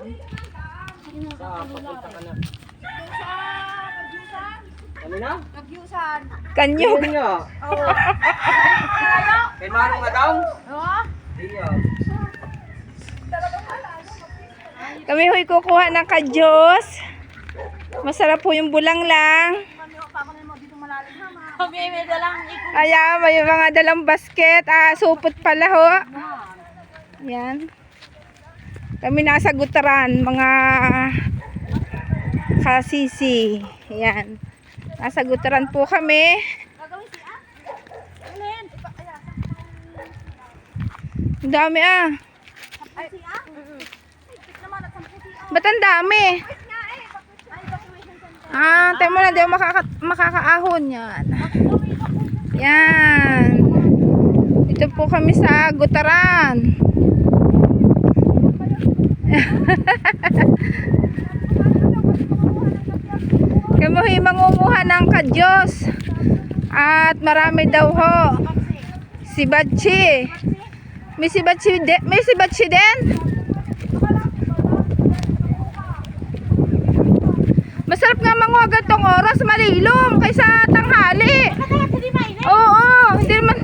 Sa papunta ka na. Ano na? Kagyusan. Kanyog. Ayun nga. Oo. Kay Manong nga daw. Oo. Iya. Kami ho'y kukuha ng kadyos. Masarap po yung bulang lang. Kami may dalang ikot. Ayan, may mga dalang basket. Ah, supot pala ho. Ayan. Kami nasa gutaran, mga kasisi. Ayan. Nasa gutaran po kami. Ang dami ah. Ba't ang dami? Ah, tayo mo na, di makaka makakaahon yan. Yan. Dito po kami sa gutaran. Kami ho'y mangunguha ng kadyos. At marami daw ho. Si Batchi. May si Batchi, de- may si Batchi din? Masarap nga manguha gantong oras, malilom, kaysa tanghali. Kaya hindi mainit. Oo, hindi naman,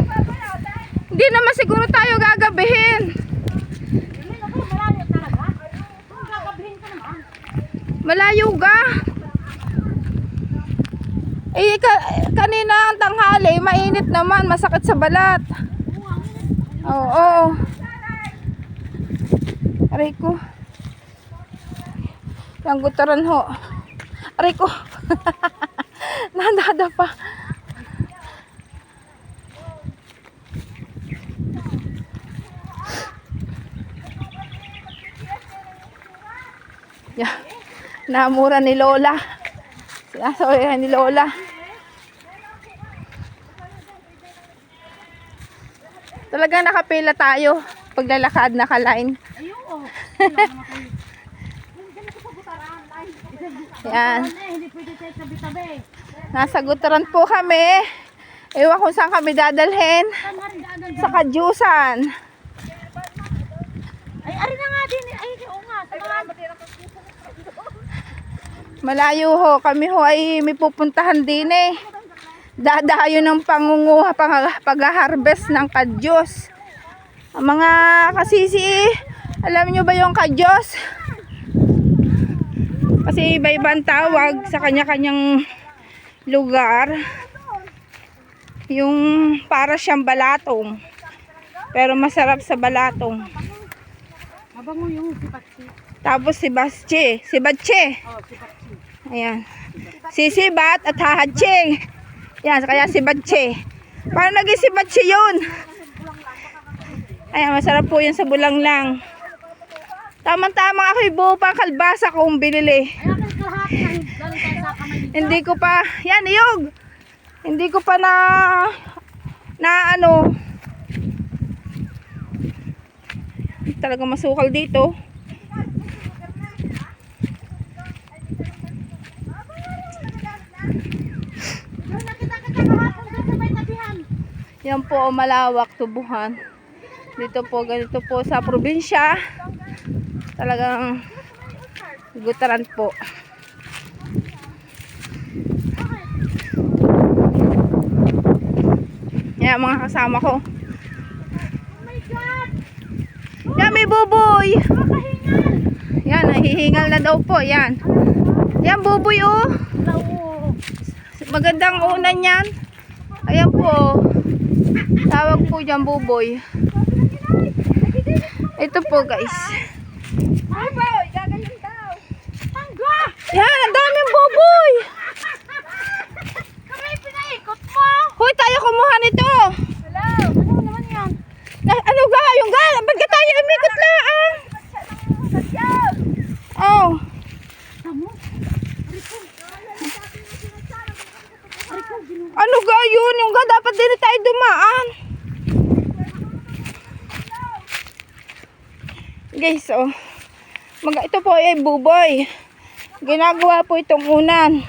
hindi naman siguro tayo gagabihin. Alin ako, malayo talaga. Gagabihin ka naman. Malayo ga. Eh, ka, kanina ang tanghali, mainit naman, masakit sa balat. Oo. Aray ko. Yung gutaran ho. Aray ko. Nadada pa. Yeah. Namura ni Lola. Sinasabi ni Lola. Talaga nakapila tayo. Paglalakad naka-line. Ayun, oh. Yan. Nasa gutaran po kami. Ewan kung saan kami dadalhin. Sa Kadyusan. Ay, ari na nga din. Ay, oo nga. Sa mga Malayo ho. Kami ho ay may pupuntahan din eh. Dadayo ng pangunguha, pang, pag-harvest ng kadyos. Mga kasisi, alam nyo ba yung kadyos? Kasi iba-ibang tawag sa kanya-kanyang lugar. Yung para siyang balatong. Pero masarap sa balatong. Habang mo yung sipatsi. Tapos si Basche. Si Batche. Oh, sipatsi. Ayan. Si Sibat at Hahatching. Yan, kaya si Batche. Paano naging si Batche yun? Ayan, masarap po yan sa bulang lang. Tamang-tama ako buo pa ang kalbasa kong binili. Hindi ko pa, yan, iyog. Hindi ko pa na, na ano, talaga masukal dito. Yan po ang malawak tubuhan. Dito po, ganito po sa probinsya. Talagang gutaran po. Yan mga kasama ko. Oh my God! Yan may buboy. Yan, nahihingal na daw po. Yan. Yan buboy oh. Magandang unan yan. Ayan po. Tawag po dyan buboy. Ito po guys. Ay, boy! Gaganyan daw! Yan, ang daming buboy. Kami pinaikot mo! Hoy, tayo kumuha nito. Hello! Ano naman yan? Ano ga? Yung ga? Ba't tayo umikot lang? Sadyaw! Oh. Ano ga yun? Yung ga, dapat din tayo dumaan. Guys, oh. Mag ito po ay buboy. Ginagawa po itong unan.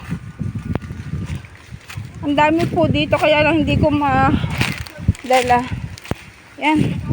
Ang dami po dito kaya lang hindi ko ma dala. Yan.